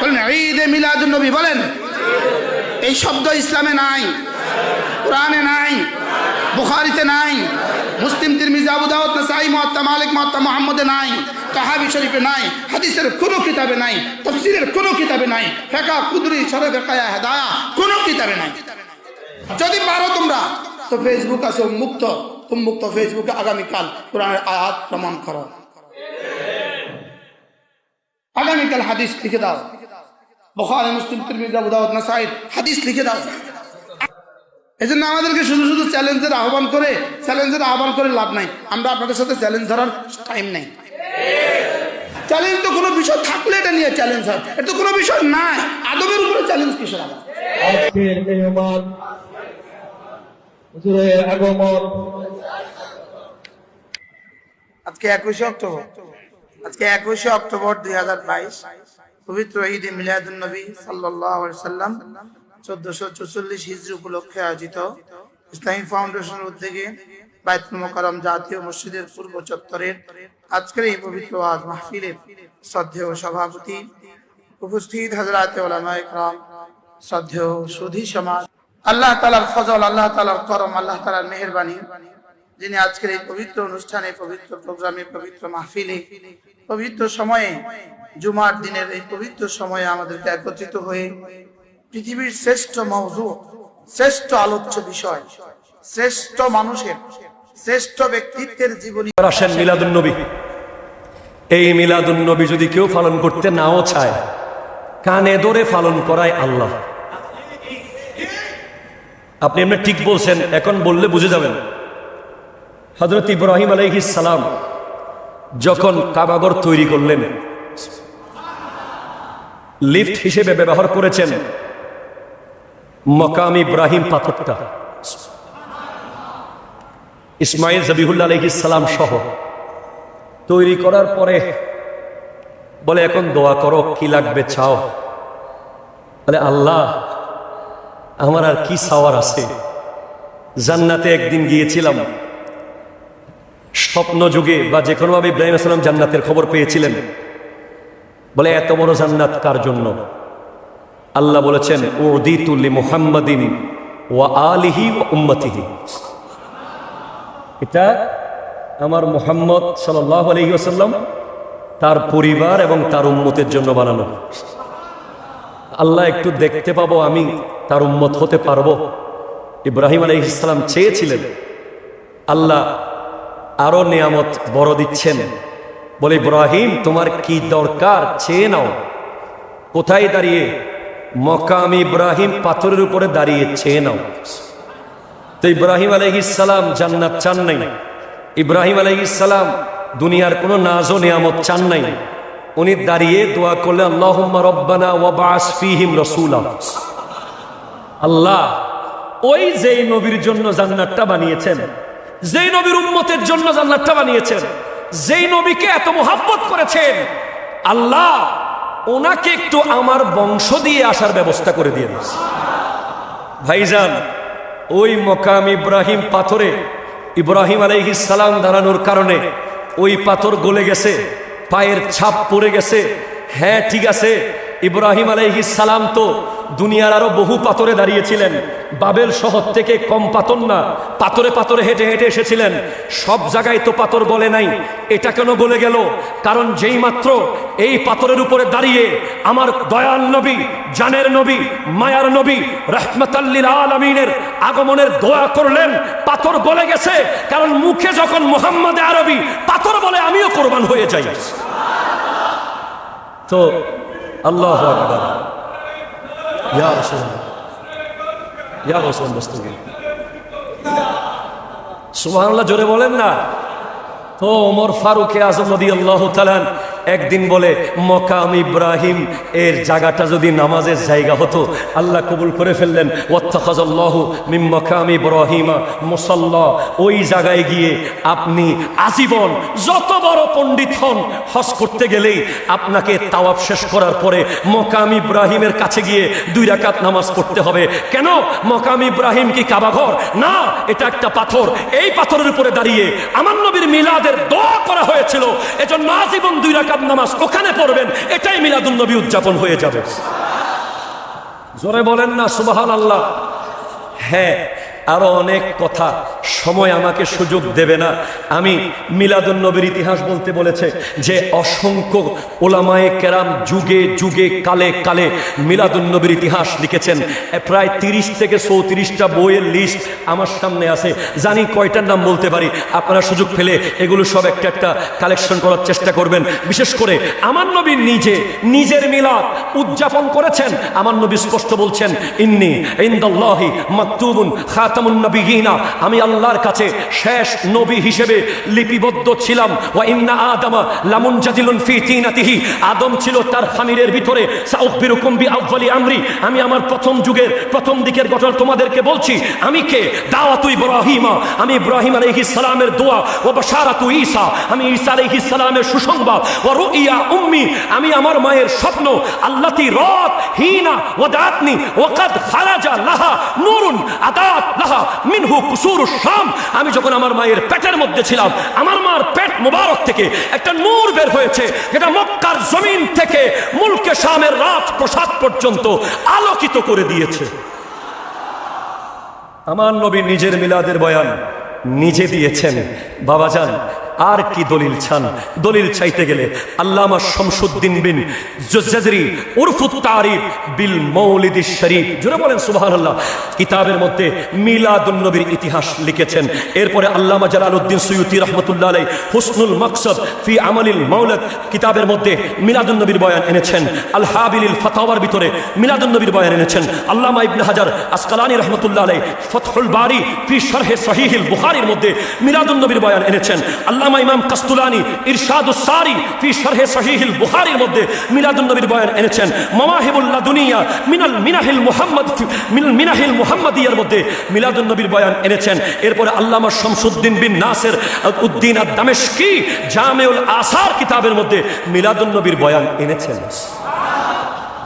বলেন, ঈদে মিলাদুল নবী বলেন, এই শব্দ ইসলামে নাই, কোরআনে নাই, বুখারিতে নাই, মুসলিম, তিরমিজি, আবু দাউদ, নাসাই, মুয়াত্তা, মালিক, মুয়াত্তা, মুহাম্মদে নাই তাহাবি শরীফে নাই, হাদিসের কোনো কিতাবে নাই, তাফসীরের কোনো কিতাবে নাই ফিকহ কুদরি শরফ কায়া হেদায়া, কোনো কিতাবে নাই। যদি পারো তোমরা, তো ফেসবুক আছে মুক্ত উন্মুক্ত ফেসবুকে আগামীকাল কোরআনের আয়াত প্রমাণ করো। আগামীকাল হাদিস লিখে দাও। বখারি মুসলিম তিরমিজি দাউদ নাসাই হাদিস লিখে দাও। এই জন্য আমাদেরকে শুধু শুধু চ্যালেঞ্জের আহ্বান করে চ্যালেঞ্জের আহ্বান করে লাভ নাই। আমরা আপনাদের সাথে চ্যালেঞ্জ ধরার টাইম নেই। চ্যালেঞ্জ তো কোনো বিষয় থাকলে এটা নিয়ে চ্যালেঞ্জ হয়। এটা তো কোনো বিষয় নাই। আদবের উপরে চ্যালেঞ্জ কিসের আবার? আজকের মেহমান হুজুরের আগমন। আজকে একুশে অক্টোবর। আজকে একুশে অক্টোবর দুই হাজার বাইশ। পবিত্র ঈদ মিলাদুল নবী সাল্লাম চোদ্দশো চৌচল্লিশ হিজরি উপলক্ষে আয়োজিত ইসলামী ফাউন্ডেশনের উদ্যোগে মোকারম জাতীয় মসজিদের পূর্ব চত্বরের আজকের এই পবিত্র আজ মাহফিলের শ্রদ্ধেয় সভাপতি উপস্থিত হাজরাতে ওলামা ইকরাম শ্রদ্ধেয় সুধী সমাজ, আল্লাহ তালার ফজল, আল্লাহ তালার করম, আল্লাহ তালার মেহরবানি, যিনি আজকের এই পবিত্র অনুষ্ঠানে, পবিত্র প্রোগ্রামে, পবিত্র মাহফিলে, পবিত্র সময়ে জুমার দিনের এই পবিত্র সময়ে আমাদেরকে একত্রিত হয়ে পৃথিবীর শ্রেষ্ঠ মৌজু, শ্রেষ্ঠ আলোচ্য বিষয়, শ্রেষ্ঠ মানুষের, শ্রেষ্ঠ ব্যক্তিত্বের জীবনী আসেন মিলাদুন নবী। এই মিলাদুন নবী যদি কেউ পালন করতে নাও চায়, কানে ধরে পালন করায় আল্লাহ। আপনি এমনি ঠিক বলছেন, এখন বললে বুঝে যাবেন। হজরত ইব্রাহিম আলাইহিস সালাম যখন কাবাগর তৈরি করলেন লিফট হিসেবে ব্যবহার করেছেন মকাম ইব্রাহিম পাথরটা। ইসমাইল জবিহুল্লা আলহিস সালাম সহ। তৈরি করার পরে বলে, এখন দোয়া করো, কি লাগবে চাও? বলে, আল্লাহ, আমার আর কি চাওয়ার আছে? জান্নাতে একদিন গিয়েছিলাম। স্বপ্ন যুগে বা যে কোনোভাবে ইব্রাহিম আসলাম জান্নাতের খবর পেয়েছিলেন। বলে, এত বড় জান্নাত কার জন্য? আল্লাহ বলেছেন উদিতুল্লি মুহাম্মাদিন ওয়া আলিহি ওয়া উম্মতিহি। এটা আমার মোহাম্মদ সাল্লাহ আলহিহাসাল্লাম তার পরিবার এবং তার উম্মতের জন্য বানানো। আল্লাহ, একটু দেখতে পাবো আমি তার উম্মত হতে পারব। ইব্রাহিম আলহ ইসলাম চেয়েছিলেন। আল্লাহ আরও নিয়ামত বড় দিচ্ছেন। বলে, ইব্রাহিম, তোমার কি দরকার? চেয়ে নাও। কোথায় দাঁড়িয়ে? মকাম ইব্রাহিম পাথরের উপরে দাঁড়িয়ে চেয়ে নাও। তো ইব্রাহিম আলহিসাল্লাম জান্নাত চান নাই। ইব্রাহিম আলহিসাল্লাম দুনিয়ার কোনো নাজও নিয়ামত চান নাই। উনি দাঁড়িয়ে দোয়া করলেন আল্লাহ রব্বানা ওয়াবাস রসুলা। আল্লাহ, ওই যেই নবীর জন্য জান্নাতটা বানিয়েছেন, যেই নবীর উম্মতের জন্য জান্নাতটা বানিয়েছেন যেই নবীকে এত মোহাব্বত করেছেন, আল্লাহ ওনাকে একটু আমার বংশ দিয়ে আসার ব্যবস্থা করে দিয়ে ভাইজান, ওই মকাম ইব্রাহিম পাথরে ইব্রাহিম আলাইহিস সালাম দাঁড়ানোর কারণে ওই পাথর গলে গেছে, পায়ের ছাপ পড়ে গেছে। হ্যাঁ ঠিক আছে, ইব্রাহিম আলাইহিস সালাম তো দুনিয়ার আরও বহু পাথরে দাঁড়িয়েছিলেন। বাবেল শহর থেকে কম পাথর না, পাথরে পাথরে হেঁটে হেঁটে এসেছিলেন। সব জায়গায় তো পাথর বলে নাই। এটা কেন বলে গেল? কারণ যেই মাত্র এই পাথরের উপরে দাঁড়িয়ে আমার দয়াল নবী, জানের নবী, মায়ার নবী রহমতাল্লিল আলমিনের আগমনের দোয়া করলেন, পাথর বলে গেছে। কারণ মুখে যখন মোহাম্মদ আরবি পাথর বলে, আমিও কোরবান হয়ে যাই। তো আল্লাহ আকবার। ইয়া রাসূলুল্লাহ ইয়া রাসূল দস্তগীর সুবহানাল্লাহ জোরে বলেন না। তো ওমর ফারুক আজম রাদিয়াল্লাহু তাআলা একদিন বলে, মকাম ইব্রাহিম, এর জায়গাটা যদি নামাজের জায়গা হতো, আল্লাহ কবুল করে ফেললেন। মকাম ইব্রাহিমা মুসাল্লা। ওই জায়গায় গিয়ে আপনি আজীবন যত বড় পণ্ডিত হন, হজ করতে গেলেই আপনাকে তাওয়াব শেষ করার পরে মকাম ইব্রাহিমের কাছে গিয়ে দুই রাকাত নামাজ পড়তে হবে। কেন? মকাম ইব্রাহিম কি কাবাঘর? না, এটা একটা পাথর। এই পাথরের উপরে দাঁড়িয়ে আমার নবীর মিলাদের দোয়া করা হয়েছিল। এজন্য আজীবন দুই রাকাত রাকাত নামাজ ওখানে পড়বেন, এটাই মিলাদুল নবী উদযাপন হয়ে যাবে। জোরে বলেন না সুবাহ আল্লাহ হ্যাঁ আরও অনেক কথা। সময় আমাকে সুযোগ দেবে না। আমি মিলাদুন নবীর ইতিহাস বলতে বলেছে যে, অসংখ্য ওলামায়ে কেরাম যুগে যুগে কালে কালে মিলাদুন নবীর ইতিহাস লিখেছেন। প্রায় তিরিশ থেকে চৌত্রিশটা বইয়ের লিস্ট আমার সামনে আছে। জানি কয়টার নাম বলতে পারি। আপনারা সুযোগ পেলে এগুলো সব একটা একটা কালেকশন করার চেষ্টা করবেন। বিশেষ করে আমার নবী নিজে, নিজের মিলাদ উদযাপন করেছেন। আমার নবী স্পষ্ট বলছেন, ইন্নি ইন্দাল্লাহি মাকতুবুন খাতামুন আমি আল্লাহর কাছে শেষ নবী হিসেবে লিপিবদ্ধ ছিলাম। ওয়া ইন্না আদামা লামুন ফি তিনাতিহি, আদম ছিল তার খামিরের ভিতরে। সাউফবিরুকুম বি আউয়ালি আমরি, আমি আমার প্রথম যুগের, প্রথম দিকের ঘটনা তোমাদেরকে বলছি, আমি কে? দাওয়াতু ইব্রাহিমা, আমি ইব্রাহিম আলাইহিস সালামের দোয়া ও বাশারাতু ঈসা, আমি ঈসা আলাইহিস সালামের সুসংবাদ ও রুইয়া উম্মি, আমি আমার মায়ের স্বপ্ন, আল্লাতি রাত, হিনা ওয়াদাতনি ওয়াকাদ খারাজা লাহা নূরুন, আদাত লাহা মিনহু কুসুর শাম। আমি যখন আমার মায়ের পেটের মধ্যে ছিলাম, আমার মার পেট মুবারক থেকে একটা নূর বের হয়েছে, যেটা মক্কার জমিন থেকে মুলকে শামের রাত প্রসাদ পর্যন্ত আলোকিত করে দিয়েছে। আমার নবী নিজের মিলাদের বয়ান নিজে দিয়েছেন। বাবাজান আর কি দলিল চান? দলিল চাইতে গেলে আল্লামা শামসুদ্দিন বিন জুজাজরি উরফুত তারিফ বিল মৌলিদি শরীফ। জুড়ে বলেন, সুবহানাল্লাহ। কিতাবের মধ্যে মিলাদুন নবীর ইতিহাস লিখেছেন। এরপরে আল্লামা জালালউদ্দিন সুয়ুতি রহমতুল্লাহ আলাই হুসনুল মাকসাদ ফি আমালিল মাওলাদ কিতাবের মধ্যে মিলাদুন নবীর বয়ান এনেছেন। আল হাবিলিল ফাতাওয়ার ভিতরে মিলাদুন নবীর বয়ান এনেছেন। আল্লামা ইবনে হাজার আসকালানি রহমতুল্লাহ আলাই ফতহুল বারি ফি শরহে সহিহিল বুখারীর মধ্যে মিলাদুন নবীর বয়ান এনেছেন। আল্লামা ইমাম কাস্তুলানি ইরশাদুস সারি ফি শরহে সহিহিল বুখারীর মধ্যে নবীর বয়ান এনেছেন। মাওয়াহিবুল্লাহ দুনিয়া মিনাল মিনাহিল মুহাম্মদ মিনাল মিনাহিল মুহাম্মাদিয়ার মধ্যে নবীর বয়ান এনেছেন। এরপরে আল্লামা শামসুদ্দিন বিন নাসের উদ্দিন আদ দামেশকি জামেউল আসার কিতাবের মধ্যে নবীর বয়ান এনেছেন।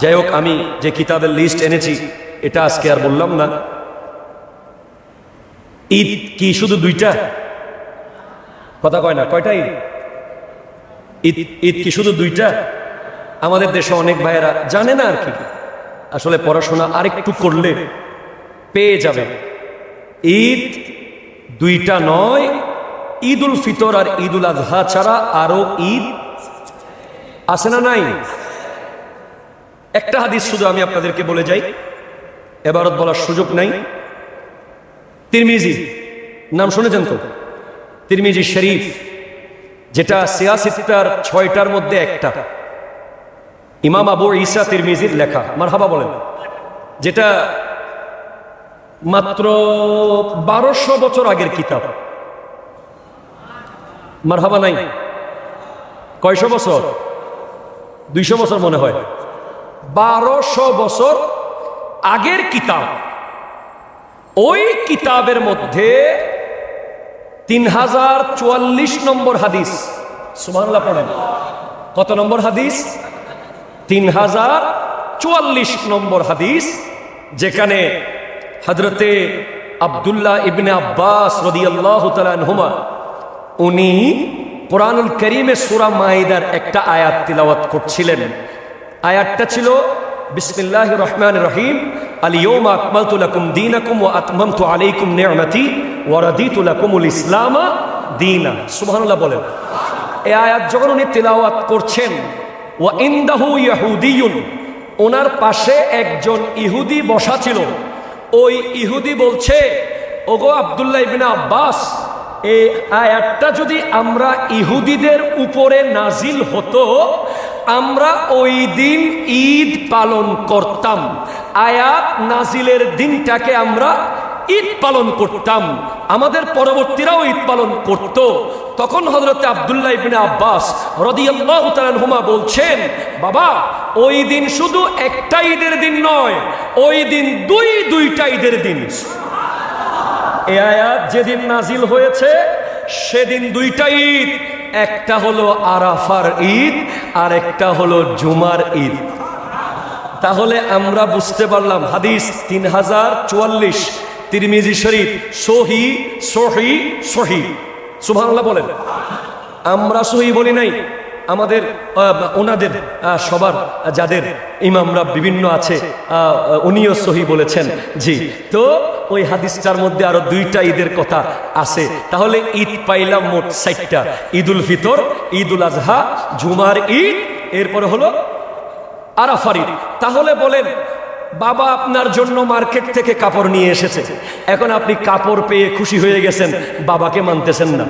যাই হোক, আমি যে কিতাবের লিস্ট এনেছি, এটা আজকে আর বললাম না। ঈদ কি শুধু দুইটা? কথা কয় না কয়টা ঈদ ঈদ ঈদ কি শুধু দুইটা? আমাদের দেশে অনেক ভাইয়েরা জানে না আর কি। আসলে পড়াশোনা আরেকটু করলে পেয়ে যাবে। ঈদ দুইটা নয় ঈদ উল ফিতর আর ঈদ উল আজহা ছাড়া আরও ঈদ আছে না নাই? একটা হাদিস শুধু আমি আপনাদেরকে বলে যাই, এবারত বলার সুযোগ নাই। তিরমিজি, নাম শুনেছেন তো? তিরমিজি শরীফ, যেটা সিয়াসিত্তার ছয়টার মধ্যে একটা। ইমাম আবু ঈসা তিরমিজির লেখা, মারহাবা বলেন, যেটা মাত্র বারোশো বছর আগের কিতাব। মারহাবা নাই? কয়শো বছর? দুইশো বছর মনে হয়। বারোশো বছর আগের কিতাব। ওই কিতাবের মধ্যে তিন হাজার চুয়াল্লিশ নম্বর হাদিস। সুমানলা পড়েন। কত নম্বর হাদিস? তিন হাজার চুয়াল্লিশ নম্বর হাদিস, যেখানে হজরতে আবদুল্লাহ ইবনে আব্বাস রদিয়াল্লাহ হুমা উনি কোরআনুল করিমে সুরা মাইদার একটা আয়াত তিলাওয়াত করছিলেন। আয়াতটা ছিল বিসমিল্লাহ রহমান রহিম আলিয়ম আকমালতু লাকুম দীনাকুম ওয়া আতমামতু আলাইকুম নি'মাতি ওয়া রাদিতু লাকুমুল ইসলামা দীনা। সুবহানাল্লাহ বলেন এই আয়াত যখন উনি তিলাওয়াত করছেন, ওয়া ইনদাহু ইয়াহুদিয়ুন, ওনার পাশে একজন ইহুদি বসা ছিল। ওই ইহুদি বলছে, ওগো আব্দুল্লাহ ইবনে আব্বাস, এই আয়াতটা যদি আমরা ইহুদিদের উপরে নাজিল হতো, আমরা ওই দিন ঈদ পালন করতাম। আয়াত নাজিলের দিনটাকে আমরা ঈদ পালন করতাম। আমাদের পরবর্তীরাও ঈদ পালন করত। তখন হজরতে আবদুল্লাহ ইবিন আব্বাস হুমা বলছেন, বাবা, ওই দিন শুধু একটা ঈদের দিন নয়, ওই দিন দুই দুইটা ঈদের দিন। এ আয়াত যেদিন নাজিল হয়েছে, সেদিন দুইটা ঈদ, একটা হলো আরাফার ঈদ আর একটা হলো জুমার ঈদ। তাহলে আমরা বুঝতে পারলাম, হাদিস তিন হাজার চুয়াল্লিশ তিরমিজি শরীফ, সহি সহি সহি। সুবহানাল্লাহ বলেন। আমরা সহি বলি নাই, আমাদের ওনাদের সবার, যাদের ইমামরা বিভিন্ন আছে উনিও সহি বলেছেন। জি, তো ওই হাদিসটার মধ্যে আরও দুইটা ঈদের কথা আছে। তাহলে ঈদ পাইলাম মোট ষাটটা। ঈদুল ফিতর, ঈদুল আজহা, জুমার ঈদ, এরপরে হলো আরাফার ঈদ। তাহলে বলেন বাবা আপনার জন্য মার্কেট থেকে কাপড় নিয়ে এসেছে। এখন আপনি কাপড় পেয়ে খুশি হয়ে গেছেন, বাবাকে মানতেছেন না।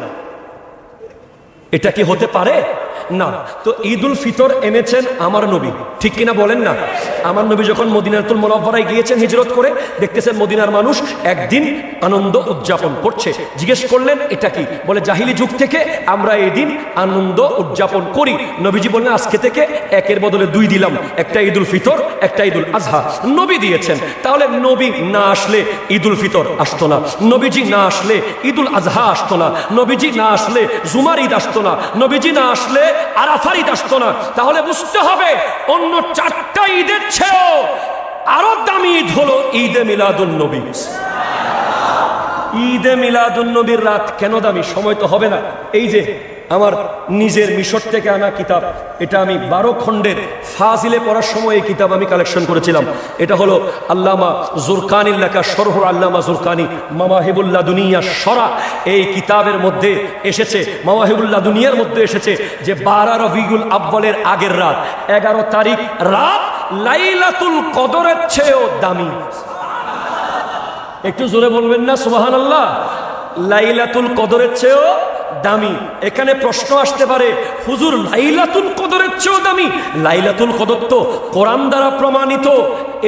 এটা কি হতে পারে? না। তো ঈদুল ফিতর এনেছেন আমার নবী। ঠিক কিনা বলেন না? আমার নবী যখন মদিনাতুল মোনাফারায় গিয়েছেন হিজরত করে, দেখতেছেন মদিনার মানুষ একদিন আনন্দ উদযাপন করছে। জিজ্ঞেস করলেন, এটা কি? বলে, জাহিলি যুগ থেকে আমরা এই দিন আনন্দ উদযাপন করি। নবীজি বললেন, আজকে থেকে একের বদলে দুই দিলাম। একটা ঈদ উল ফিতর, একটা ঈদুল আজহা। নবী দিয়েছেন। তাহলে নবী না আসলে ঈদুল ফিতর আসতো না। নবীজি না আসলে ঈদুল আজহা আসতো না। নবীজি না আসলে জুমার ঈদ আসতো না। নবীজি না আসলে আরাফার ঈদ আসতো না। তাহলে বুঝতে হবে, অন্য চারটা ঈদের চেয়েও আরও দামি ঈদ হলো ঈদে মিলাদুল নবী। ঈদে মিলাদুল নবীর রাত কেন দামি? সময় তো হবে না। এই যে আমার নিজের মিশর থেকে আনা কিতাব। এটা আমি বারো খণ্ডের ফাজিলে পড়ার সময় এই কিতাব আমি কালেকশন করেছিলাম। এটা হলো আল্লামা জুরকানির লেখা সরহ আল্লামা জুরকানি মামাহিবুল্লাহ দুনিয়া সরা। এই কিতাবের মধ্যে এসেছে, মামাহিবুল্লাহ দুনিয়ার মধ্যে এসেছে যে বারা রবিগুল আব্বালের আগের রাত, এগারো তারিখ রাত লাইলাতুল কদরের চেয়েও দামি। একটু জোরে বলবেন না সুবাহান আল্লাহ লাইলাতুল কদরের চেয়েও দামি। এখানে প্রশ্ন আসতে পারে, হুজুর, লাইলাতুল কদরের চেয়েও দামি? লাইলাতুল কদর তো কোরআন দ্বারা প্রমাণিত।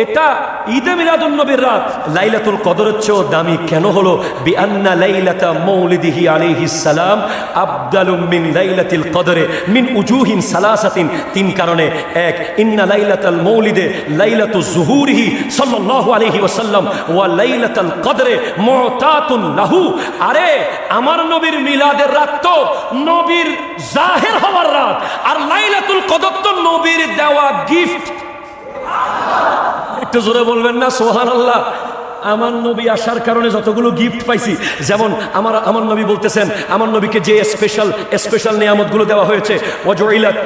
এটা ঈদে মিলাদুল নবীর রাত। লাইলাতুল কদরের চেয়েও দামি কেন হলো? বিআন্না লাইলাতা মৌলিদিহি আলাইহিস সালাম আবদালুম মিন লাইলাতিল কদরে মিন উজুহিন সালাসাতিন। তিন কারণে। এক, ইন্না লাইলাতাল মৌলিদে লাইলাতু জুহুরিহি সাল্লাল্লাহু আলাইহি ওয়াসাল্লাম ওয়া লাইলাতাল কদরে মুতাতুন লাহু। আরে, আমার নবীর মিলাদের রাত তো নবীর জাহের হওয়ার রাত। আর লাইলাতুল কদর তো নবীর দেওয়া গিফট একটু জোরে বলবেন না সোহান আল্লাহ আমার নবী আসার কারণে যতগুলো গিফট পাইছি, যেমন আমার আমার নবী বলতেছেন, আমার নবীকে যে স্পেশাল স্পেশাল নিয়ামতগুলো দেওয়া হয়েছে অজইলাত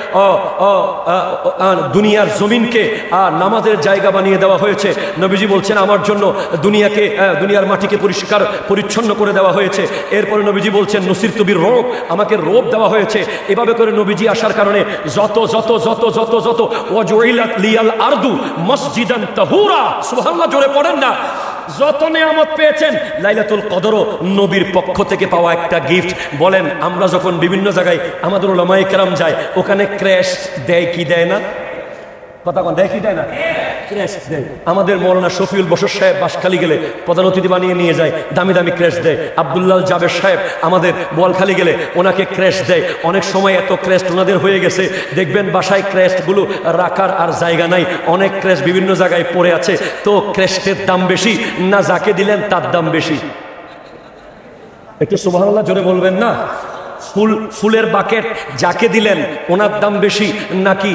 দুনিয়ার জমিনকে নামাজের জায়গা বানিয়ে দেওয়া হয়েছে। নবীজি বলছেন, আমার জন্য দুনিয়াকে দুনিয়ার মাটিকে পরিষ্কার, পরিচ্ছন্ন করে দেওয়া হয়েছে। এরপরে নবীজি বলছেন নসির তুবির রোগ আমাকে রোগ দেওয়া হয়েছে। এভাবে করে নবীজি আসার কারণে যত যত যত যত যত, ওয়াজইলাত লিয়াল আরদু মসজিদান তাহুরা, সুবহানাল্লাহ, জোরে পড়েন না। যত নিয়ামত পেয়েছেন, লাইলাতুল কদরও নবীর পক্ষ থেকে পাওয়া একটা গিফট বলেন, আমরা যখন বিভিন্ন জায়গায় আমাদের ওলামায় কেরাম যায়, ওখানে ক্র্যাশ দেয় কি দেয় না? কথা দেয় কি দেয় না? ক্র্যাশ দেয়। আমাদের মৌলানা শফিউল বসর সাহেব বাসখালি গেলে প্রধান অতিথি বানিয়ে নিয়ে যায়, দামি দামি ক্র্যাশ দেয়। আবদুল্লাহ জাবের সাহেব আমাদের বোয়ালখালি গেলে ওনাকে ক্র্যাশ দেয়। অনেক সময় এত ক্র্যাশ ওনাদের হয়ে গেছে। দেখবেন বাসায় ক্র্যাশগুলো রাখার আর জায়গা নাই। অনেক ক্র্যাশ বিভিন্ন জায়গায় পড়ে আছে। তো ক্র্যাশের দাম বেশি না যাকে দিলেন তার দাম বেশি। একটু সুবহানাল্লাহ জোরে বলবেন না? ফুল, ফুলের বাকেট যাকে দিলেন, ওনার দাম বেশি নাকি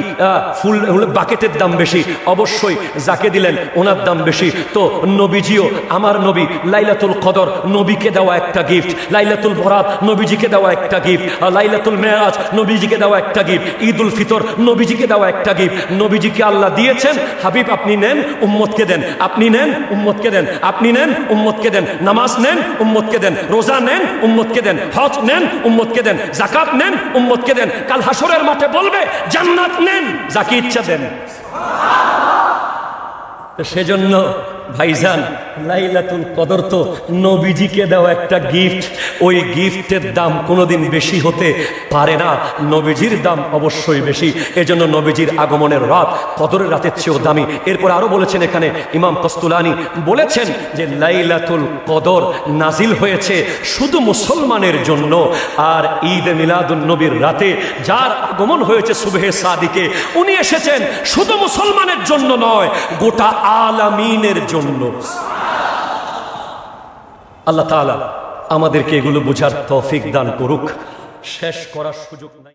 ফুল বাকেটের দাম বেশি? অবশ্যই যাকে দিলেন, ওনার দাম বেশি। তো নবীজিও, আমার নবী, লাইলাতুল কদর, নবীকে দেওয়া একটা গিফট লাইলাতুল বরাত, নবীজিকে দেওয়া একটা গিফট লাইলাতুল মেরাজ, নবীজিকে দেওয়া একটা গিফট ঈদ উল ফিতর, নবীজিকে দেওয়া একটা গিফট নবীজিকে আল্লাহ দিয়েছেন, হাবিব আপনি নেন, উম্মতকে দেন। আপনি নেন, উম্মতকে দেন। আপনি নেন, উম্মতকে দেন। নামাজ নেন, উম্মতকে দেন। রোজা নেন, উম্মতকে দেন। হজ নেন, উম্মতকে দেন জাকাত নেন, উম্মতকে দেন। কাল হাসরের মাঠে বলবে, জান্নাত নেন, যাকে ইচ্ছা দেন। সেজন্য ভাইজান, লাইলাতুল কদর তো নবীজিকে দেওয়া একটা গিফট ওই গিফটের দাম কোনোদিন বেশি হতে পারে না। নবীজির দাম অবশ্যই বেশি। এজন্য নবীজির আগমনের রাত কদরের রাতের চেয়েও দামি। এরপর আরও বলেছেন এখানে ইমাম কস্তুলানি বলেছেন যে লাইলাতুল কদর নাজিল হয়েছে শুধু মুসলমানের জন্য। আর ঈদ মিলাদুল নবীর রাতে যার আগমন হয়েছে সুবেহে সাদিকে, উনি এসেছেন শুধু মুসলমানের জন্য নয়, গোটা আলামিনের জন্য। আল্লাহ তালা আমাদেরকে এগুলো বোঝার তফিক দান করুক। শেষ করার সুযোগ নাই।